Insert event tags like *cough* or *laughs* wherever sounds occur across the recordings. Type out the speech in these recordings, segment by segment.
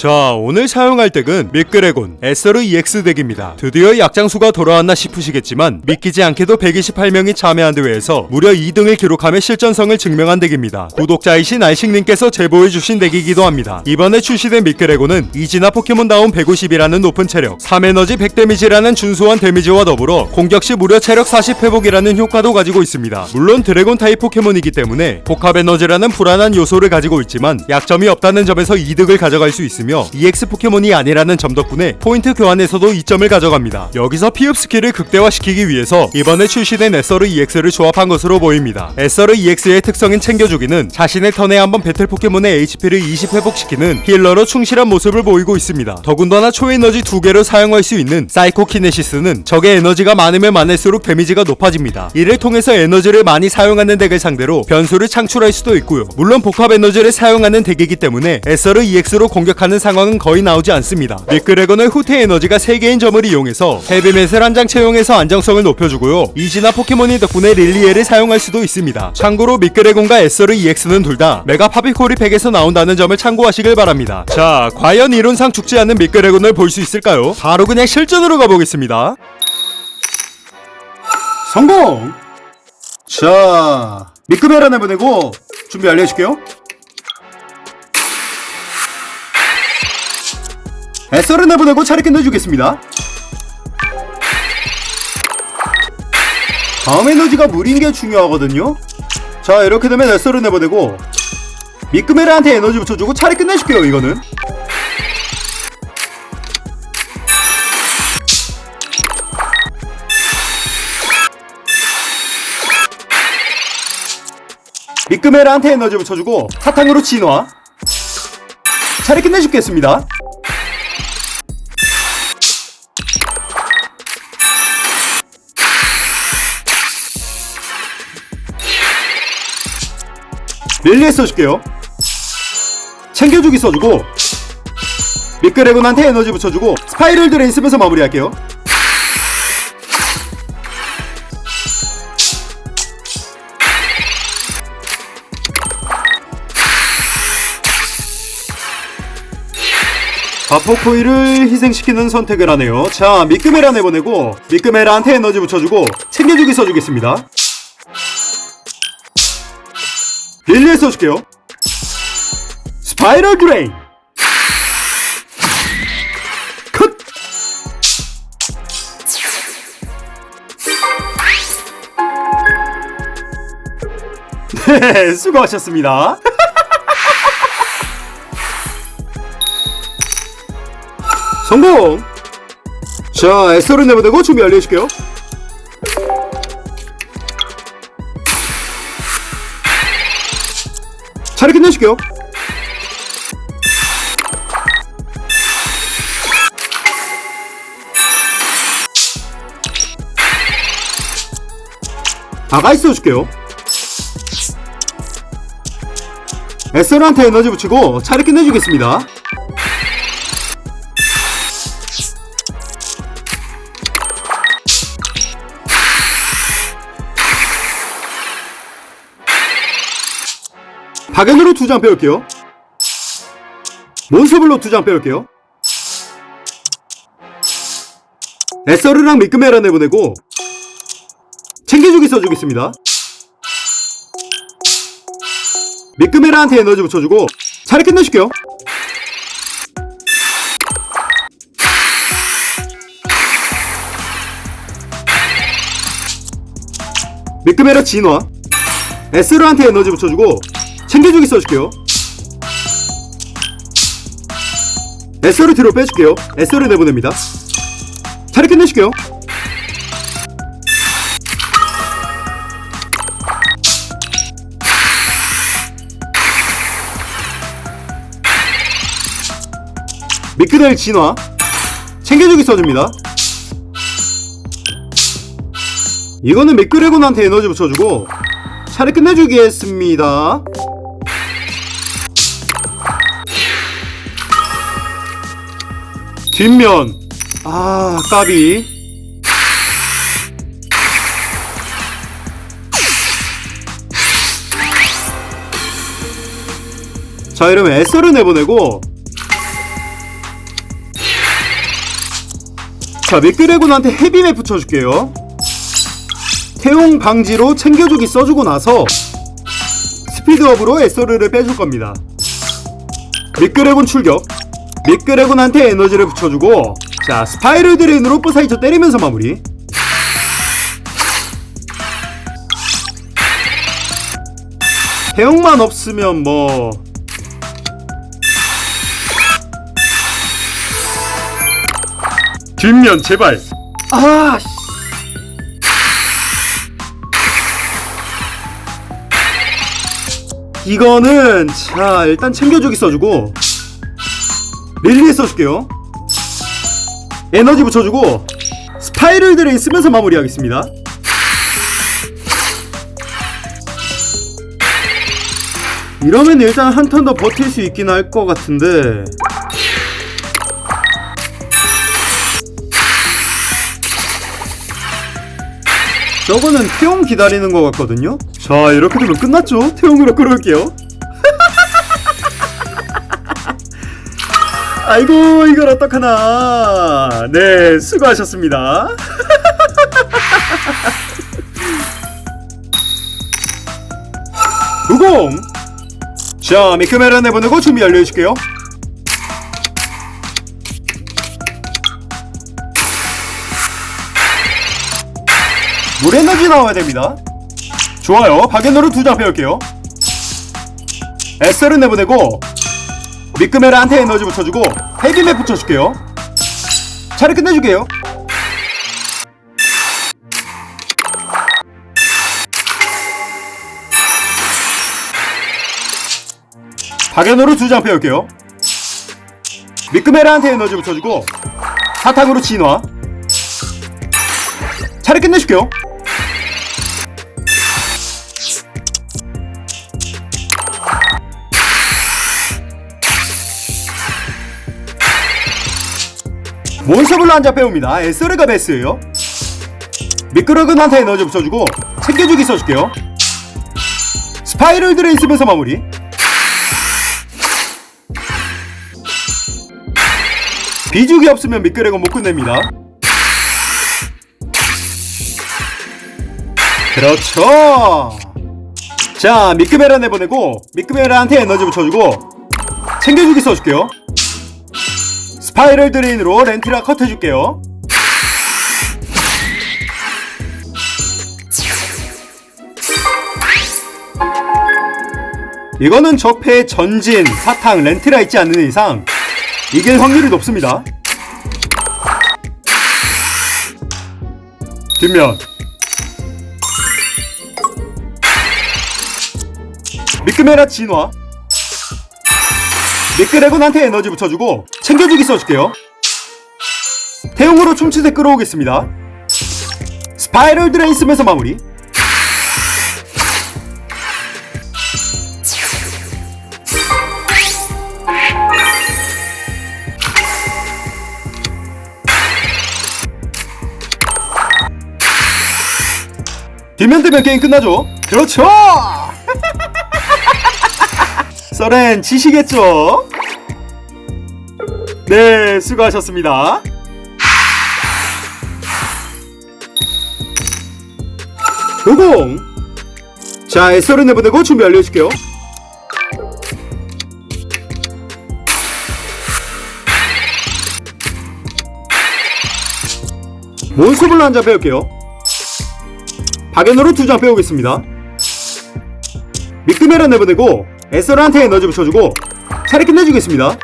자 오늘 사용할 덱은 미끄레곤 에서르 EX 덱입니다. 드디어 약장수가 돌아왔나 싶으시겠지만 믿기지 않게도 128명이 참여한 대회에서 무려 2등을 기록하며 실전성을 증명한 덱입니다. 구독자이신 알식님께서 제보해주신 덱이기도 합니다. 이번에 출시된 미끄레곤은 이지나 포켓몬다운 150이라는 높은 체력 3에너지 100데미지라는 준수한 데미지와 더불어 공격 시 무려 체력 40 회복이라는 효과도 가지고 있습니다. 물론 드래곤 타입 포켓몬이기 때문에 복합 에너지라는 불안한 요소를 가지고 있지만 약점이 없다는 점에서 이득을 가져갈 수 있 으며 EX 포켓몬이 아니라는 점 덕분에 포인트 교환에서도 이점을 가져갑니다. 여기서 피흡 스킬을 극대화시키기 위해서 이번에 출시된 에서르 EX를 조합한 것으로 보입니다. 에서르 EX의 특성인 챙겨주기는 자신의 턴에 한번 배틀 포켓몬의 HP를 20 회복시키는 힐러로 충실한 모습을 보이고 있습니다. 더군다나 초에너지 두 개를 사용할 수 있는 사이코키네시스는 적의 에너지가 많으면 많을수록 데미지가 높아집니다. 이를 통해서 에너지를 많이 사용하는 덱을 상대로 변수를 창출할 수도 있고요. 물론 복합 에너지를 사용하는 덱이기 때문에 에서르 EX로 공격하는 상황은 거의 나오지 않습니다. 미끄레건의 후퇴 에너지가 3개인 점을 이용해서 헤비맷을 한 장 채용해서 안정성을 높여주고요. 이지나 포켓몬이 덕분에 릴리에를 사용할 수도 있습니다. 참고로 미끄레곤과 에서르 EX는 둘 다 메가 파비코리 팩에서 나온다는 점을 참고하시길 바랍니다. 자, 과연 이론상 죽지 않는 미끄레곤을 볼 수 있을까요? 바로 그냥 실전으로 가보겠습니다. 성공! 자, 미끄메라 내보내고 준비 알려줄게요. 에서를 내보내고 차례 끝내주겠습니다. 다음 에너지가 물인 게 중요하거든요. 자, 이렇게 되면 에서를 내보내고 미끄메라한테 에너지 붙여주고 차례 끝내줄게요, 이거는. 미끄메라한테 에너지 붙여주고 사탕으로 진화 차례 끝내주겠습니다 릴리에 써줄게요 챙겨주기 써주고 미끄레곤한테 에너지 붙여주고 스파이럴 드레인 쓰면서 마무리할게요 바포코이를 희생시키는 선택을 하네요. 자, 미끄메라 내보내고 미끄메라한테 에너지 붙여주고 챙겨주기 써주겠습니다. 릴리에 써줄게요. 스파이럴 드레인. 컷. 네, 수고하셨습니다. *laughs* 성공! 자, 에서를 내보내고 준비 알려줄게요. 차례 끝내줄게요. 아가 있어줄게요. 에서한테 에너지 붙이고 차례 끝내주겠습니다. 박연으로 두 장 빼올게요. 몬스블로 두 장 빼올게요. 에서르랑 미끄메라 내보내고 챙겨주기 써주겠습니다. 미끄메라한테 에너지 붙여주고 차례 끝내줄게요. 미끄메라 진화 에스르한테 에너지 붙여주고 챙겨주기 써줄게요. 에스르 뒤로 빼줄게요. 에스르 내보냅니다. 차례 끝내줄게요. 미크델 진화. 챙겨주기 써줍니다. 이거는 미끄레곤한테 에너지 붙여주고 차례 끝내주겠습니다. 뒷면. 아 까비. 자 이러면 S를 내보내고. 자 미끄레군한테 헤비맵 붙여줄게요. 태용 방지로 챙겨주기 써주고 나서 스피드업으로 S를 빼줄 겁니다. 미끄레군 출격. 미끄레곤한테 에너지를 붙여주고 자 스파이럴 드레인으로 뿌사이저 때리면서 마무리. 태용만 없으면 뭐. 뒷면 제발. 아 씨. 이거는 자 일단 챙겨주기 써주고 릴리에 써줄게요. 에너지 붙여주고 스파이럴 드레인 쓰면서 마무리하겠습니다. 이러면 일단 한 턴 더 버틸 수 있긴 할 것 같은데. 저거는 태용 기다리는 것 같거든요. 자 이렇게 되면 끝났죠? 태용으로 끌어올게요 아이고 이걸 어떡하나. 네 수고하셨습니다. 우공! 자 미크메라 내보내고 준비 완료해줄게요. 물 에너지 나와야 됩니다. 좋아요. 박연노를 두장 빼올게요. 에셀은 내보내고 미끄메라한테 에너지 붙여주고 헤비맵 붙여줄게요. 차례 끝내줄게요. 박연호로 두 장 빼올게요. 미끄메라한테 에너지 붙여주고 사탕으로 진화. 차례 끝내줄게요 몬스터블로 한장 빼옵니다. 에스르가 베스예요. 미끄러근한테 에너지 붙여주고 챙겨주기 써줄게요. 스파이럴 드레인 쓰면서 마무리. 비죽이 없으면 미끄러건 못 끝냅니다. 그렇죠. 자 미끄메라 내보내고 미끄메라한테 에너지 붙여주고 챙겨주기 써줄게요. 스 파이럴 드레인으로 렌트라 컷 해줄게요. 이거는 적폐의 전진, 사탕, 렌트라 있지 않는 이상 이길 확률이 높습니다. 뒷면 미끄메라 진화 미끄레곤한테 에너지 붙여주고 챙겨주기 써줄게요. 태용으로 춤추세 끌어오겠습니다. 스파이럴 드레인 쓰면서 마무리. 뒷면 되면 게임 끝나죠? 그렇죠 써렌 지시겠죠? 네, 수고하셨습니다. 도공! 자, 에서를 내보내고 준비 알려줄게요. 몬스블로 한 장 빼올게요. 박연으로 두 장 빼오겠습니다. 미끄메라 내보내고 에서한테 에너지 붙여주고 차례 끝내주겠습니다.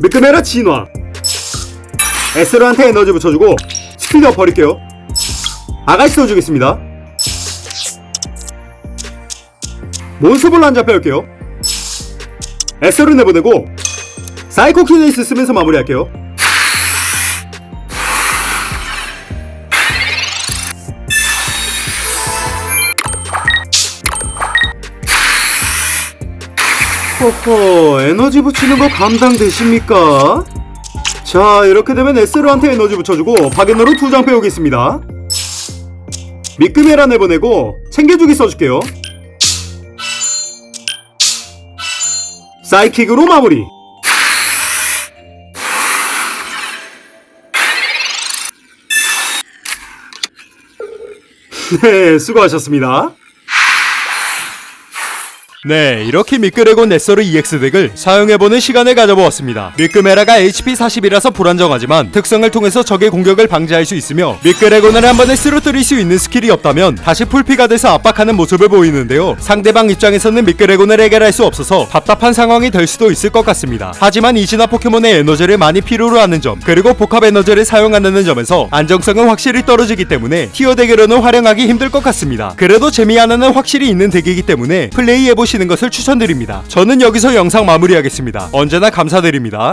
미끄메라 진화. 에스로한테 에너지 붙여주고 스피드업 버릴게요. 아가씨 써주겠습니다. 몬스볼로 한장 빼올게요. 에스로 내보내고 사이코 키네이스 쓰면서 마무리할게요. 호호, 에너지 붙이는 거 감당되십니까? 자, 이렇게 되면 에스로한테 에너지 붙여주고 바겐너로 두 장 빼오겠습니다. 미끄메라 내보내고 챙겨주기 써줄게요. 사이킥으로 마무리. 네, 수고하셨습니다. 네, 이렇게 미끄레곤 네서르 EX 덱을 사용해보는 시간을 가져보았습니다. 미끄메라가 HP 40이라서 불안정하지만 특성을 통해서 적의 공격을 방지할 수 있으며 미끄레곤을 한 번에 쓰러뜨릴 수 있는 스킬이 없다면 다시 풀피가 돼서 압박하는 모습을 보이는데요. 상대방 입장에서는 미끄레곤을 해결할 수 없어서 답답한 상황이 될 수도 있을 것 같습니다. 하지만 이 진화 포켓몬의 에너지를 많이 필요로 하는 점 그리고 복합 에너지를 사용한다는 점에서 안정성은 확실히 떨어지기 때문에 티어 덱으로는 활용하기 힘들 것 같습니다. 그래도 재미 하나는 확실히 있는 덱이기 때문에 플레이해 보시는 것을 추천드립니다. 저는 여기서 영상 마무리하겠습니다. 언제나 감사드립니다.